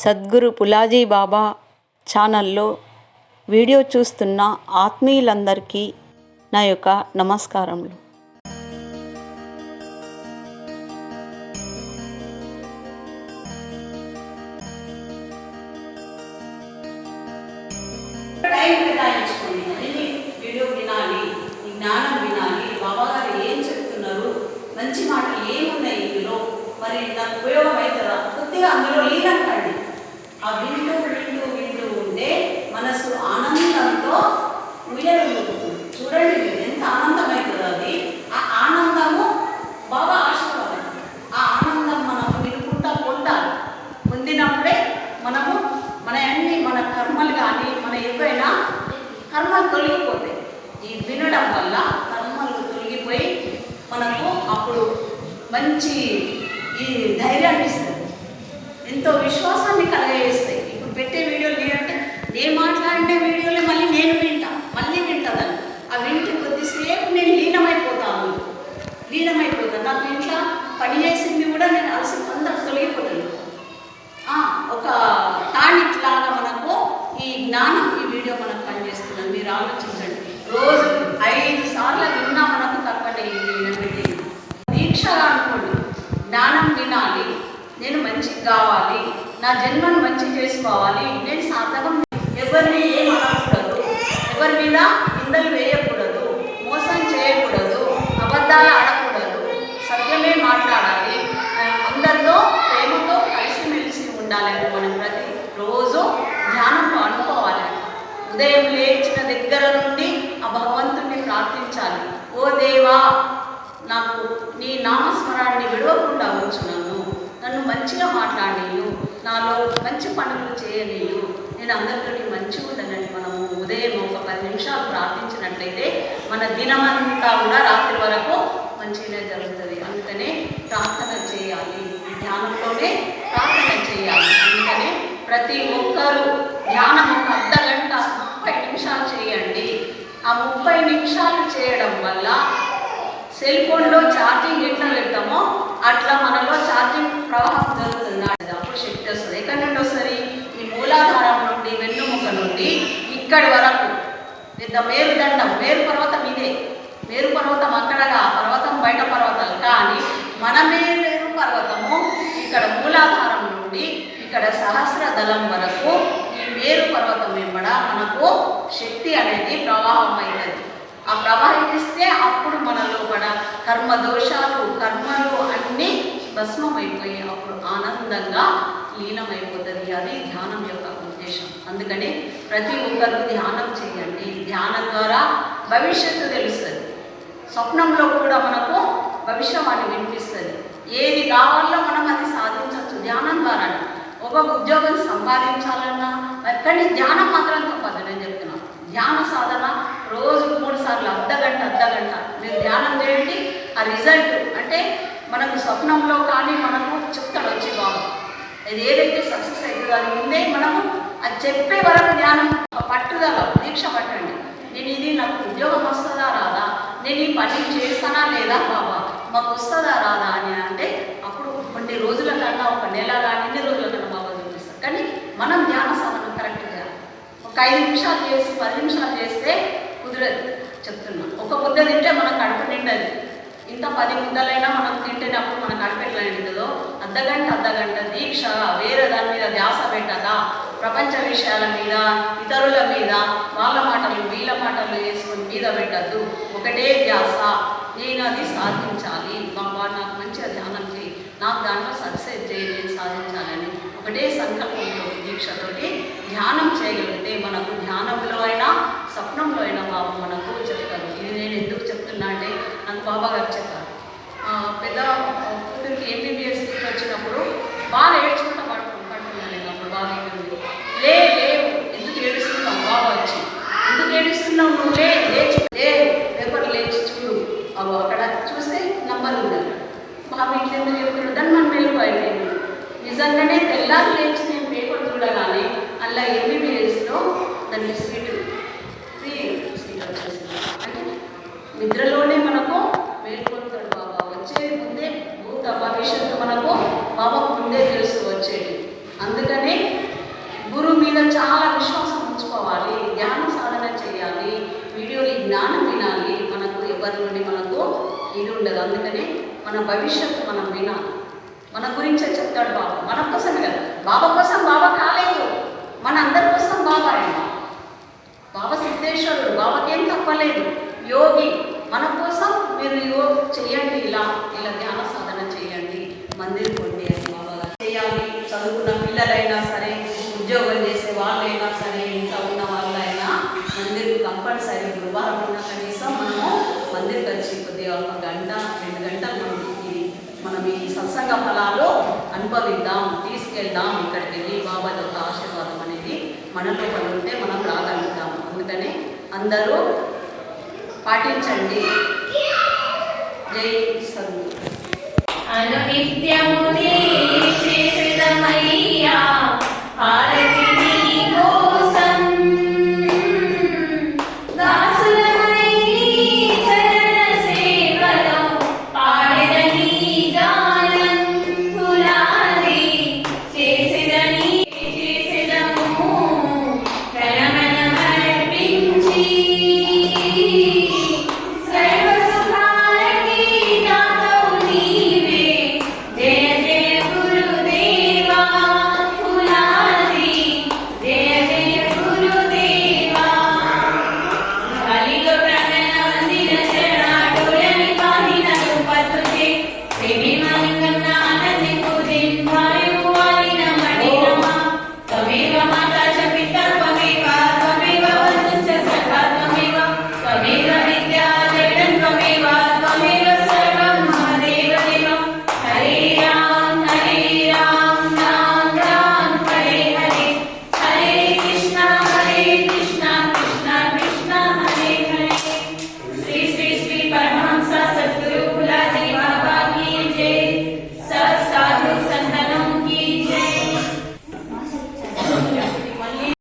సద్గురు పులాజీ బాబా ఛానల్లో వీడియో చూస్తున్న ఆత్మీయులందరికీ నా యొక్క నమస్కారములు. జ్ఞానం వినాలి. బాబాగారు ఏం చెప్తున్నారు? మంచి మాటలు ఏమున్నాయి ఇందులో? మరి నాకు ఉపయోగం అవుతుందా కొద్దిగా అందులో లీనంటండి ఆ వింటూ వింటూ వింటూ ఉంటే మనసు ఆనందంతో ఉయరుగుతుంది చూడండి మీరు ఎంత ఆనందం అది. ఆ ఆనందము బాగా ఆశీర్వాదం ఆ ఆనందం మనం వినుకుంటా పొందాలి. పొందినప్పుడే మనము మన అన్ని మన కర్మలు కానీ మన ఏవైనా కర్మలు తొలగిపోతాయి. ఈ వినడం వల్ల కర్మలు తొలగిపోయి మనకు అప్పుడు మంచి ఈ ధైర్యాన్ని ఇస్తుంది. ఎంతో విశ్వాసాన్ని కలగజేస్తాయి. ఇప్పుడు పెట్టే వీడియోలు ఏంటంటే నేను మాట్లాడిన వీడియోలు మళ్ళీ నేను వింటా మళ్ళీ వింటాను ఆ వింటే కొద్దిసేపు నేను లీనమైపోతాను. లీనమైపోతాను. నాకు ఇంట్లో పని చేసింది కూడా నేను అలసి తొందర తొలగిపోతాను ఆ, ఒక టానిక్ లాగా మనకు ఈ జ్ఞానం ఈ వీడియో మనకు పనిచేస్తుంది మీరు ఆలోచించండి రోజు ఐదు సార్లు విన్నా మనకు తప్పండి పెట్టి దీక్షగా అనుకోండి జ్ఞానం వినాలి నేను మంచిగా కావాలి నా జన్మను మంచి చేసుకోవాలి. నేను సాధకం ఎవరిని ఏం అనకూడదు. ఎవరి మీద నిందలు వేయకూడదు. మోసం చేయకూడదు. అబద్ధాలు ఆడకూడదు. సత్యమే మాట్లాడాలి. అందరితో ప్రేమతో కలిసిమెలిసి ఉండాలని మనం ప్రతి రోజు ధ్యానం అనుకోవాలి. ఉదయం లేచిన దగ్గర నుండి ఆ భగవంతుడిని ప్రార్థించాలి. ఓ దేవా నాకు నీ నామస్మరాన్ని విడవకుండా ఉంచు నన్ను నన్ను మంచిగా మాట్లాడనీయు. నాలో మంచి పనులు చేయలేదు నేను అందరితోటి మంచిగా ఉండనండి మనము ఉదయం ఒక పది నిమిషాలు ప్రార్థించినట్లయితే మన దినమంతా కూడా రాత్రి వరకు మంచిగానే జరుగుతుంది. అందుకనే ప్రార్థన చేయాలి. ధ్యానంలోనే ప్రార్థన చేయాలి. అందుకనే ప్రతి ఒక్కరూ ధ్యానం ఒక అర్ధ గంట ముప్పై నిమిషాలు చేయండి. ఆ ముప్పై నిమిషాలు చేయడం వల్ల సెల్ ఫోన్లో ఛార్జింగ్ ఎట్లా పెడతామో అట్లా మనలో ఛార్జింగ్ ప్రవాహం జరుగుతుంది. శక్తి వస్తుంది ఎక్కడి నుండి వస్తుంది ఈ మూలాధారం నుండి వెన్నుముక నుండి ఇక్కడి వరకు. పెద్ద మేరుదండం మేరు పర్వతం ఇదే. మేరు పర్వతం అక్కడగా పర్వతం బయట పర్వతాలు. కానీ మన మేరు పర్వతము ఇక్కడ మూలాధారం నుండి ఇక్కడ సహస్ర దళం వరకు ఈ మేరు పర్వతం వెంబడ మనకు శక్తి అనేది ప్రవాహమైనది. ఆ ప్రవాహిస్తే అప్పుడు మనలో లోపల కర్మ దోషాలు కర్మలు అన్నీ భస్మమైపోయి అప్పుడు ఆనందంగా లీనమైపోతుంది. అది ధ్యానం యొక్క ఉద్దేశం. అందుకని ప్రతి ఒక్కరు ధ్యానం చేయండి. ధ్యానం ద్వారా భవిష్యత్తు తెలుస్తుంది. స్వప్నంలో కూడా మనకు భవిష్యవాణి వినిపిస్తుంది. ఏది కావాలో మనం అది సాధించవచ్చు ధ్యానం ద్వారా ఒక ఉద్యోగం సంపాదించాలన్నా కానీ ధ్యానం మాత్రం తప్పదు నేను చెప్తున్నాను ధ్యాన సాధన రోజు మూడు సార్లు అర్ధ గంట అర్ధ గంట మీరు ధ్యానం చేయండి ఆ రిజల్ట్ అంటే మనకు స్వప్నంలో కానీ మనకు చెప్తాడు వచ్చి బాబు. అది ఏదైతే సక్సెస్ అవుతుందో అది ముందే మనము అది చెప్పే వరకు ధ్యానం పట్టుదల దీక్ష పట్టండి. నేను ఇది నాకు ఉద్యోగం వస్తుందా రాదా? నేను ఈ పని చేస్తానా లేదా బాబా? మాకు వస్తుందా రాదా అని అంటే అప్పుడు కొన్ని రోజుల కన్నా ఒక నెల కానీ ఎన్ని రోజుల కన్నా బాబా చూపిస్తారు. కానీ మనం ధ్యాన సాధన కరెక్ట్గా ఒక ఐదు నిమిషాలు చేసి పది నిమిషాలు చేస్తే కుదరదు చెప్తున్నా. ఒక ముద్ద తింటే ఎంత పది ముద్దలైనా మనం తింటేనే అప్పుడు మన కడుపు అర్ధగంట అర్ధగంట దీక్ష వేరే దాని మీద ధ్యాస పెట్టక ప్రపంచ విషయాల మీద ఇతరుల మీద వాళ్ళ మాటలు వీళ్ళ మాటలు వేసుకుని మీద పెట్టద్దు. ఒకటే ధ్యాస. నేను అది సాధించాలి. బాబా నాకు మంచిగా ధ్యానం చేయి నాకు దాంట్లో సక్సెస్ చేయి నేను సాధించాలని ఒకటే సంకల్పంతో దీక్షతోటి ధ్యానం చేయగలిగితే మనకు ధ్యానంలో అయినా స్వప్నంలో అయినా బాబు మనకు చెప్తారు. ఇది నేను ఎందుకు చెప్తున్నా అంటే నాకు బాబా గారు చెప్పారు ఆ, పెద్ద కూతురికి ఎంబీబీఎస్ సీట్ వచ్చినప్పుడు బాగా ఏడ్చుకుంటా పడుతుంది పడుతున్నాను నేను అప్పుడు బాగా ఏమైంది లే లేవు ఎందుకు ఏడుస్తున్నావు బాబా వచ్చి ఎందుకు ఏడుస్తున్నావు నువ్వే లేచి లే పేపర్ లేచి చూడు. అవు అక్కడ చూస్తే నంబర్ ఉంది. మా బాబు ఇట్లా ఎందుకు చెప్తున్నాడు దాన్ని మనం వెళ్ళిపోయింది నిజంగానే తెల్లారు లేచి నేను పేపర్ చూడగానే అలా ఎంబీబీఎస్లో దాన్ని సీటు ఫ్రీ సీట్ వచ్చేసింది అంటే నిద్రలోనే మనకు మేల్కొంటాడు బాబా వచ్చేది ముందే భూత భవిష్యత్తు మనకు బాబా ముందే తెలుసు వచ్చేది అందుకనే ఎవరి నుండి మనకు ఇది ఉండదు అందుకనే మన భవిష్యత్తు మనం వినాలి. మన గురించే చెప్తాడు బాబా. మన కోసం కదా బాబా కోసం బాబా కాలేదు. మన అందరి కోసం బాబా ఆయన. బాబా సిద్ధేశ్వరుడు. బాబాకేం తప్పలేదు. యోగి మన కోసం మీరు యోగి చేయండి ఇలా ఇలా ధ్యాన సాధన చేయండి. మందిర్ పొంది అని బాబా. చేయాలి. చదువుకున్న పిల్లలైనా సరే ఉద్యోగం చేసే వాళ్ళైనా సరే ఇంట్లో ఉన్న వాళ్ళైనా మందిర్ కంపల్సరీ గురువారం ఉన్న కనీసం మనము మందిర్కి వచ్చి కొద్దిగా ఒక గంట రెండు గంటలు మనం ఈ మనం ఈ సత్సంగ ఫలాలు అనుభవిద్దాం తీసుకెళ్దాం ఇక్కడికి. వెళ్ళి బాబా యొక్క ఆశీర్వాదం అనేది మనలో లోపల ఉంటే మనం రాగలుగుతాం. అందుకని అందరూ పాటించండి. జై సద్గురు అనునిత్యము చేసిదమయ్యా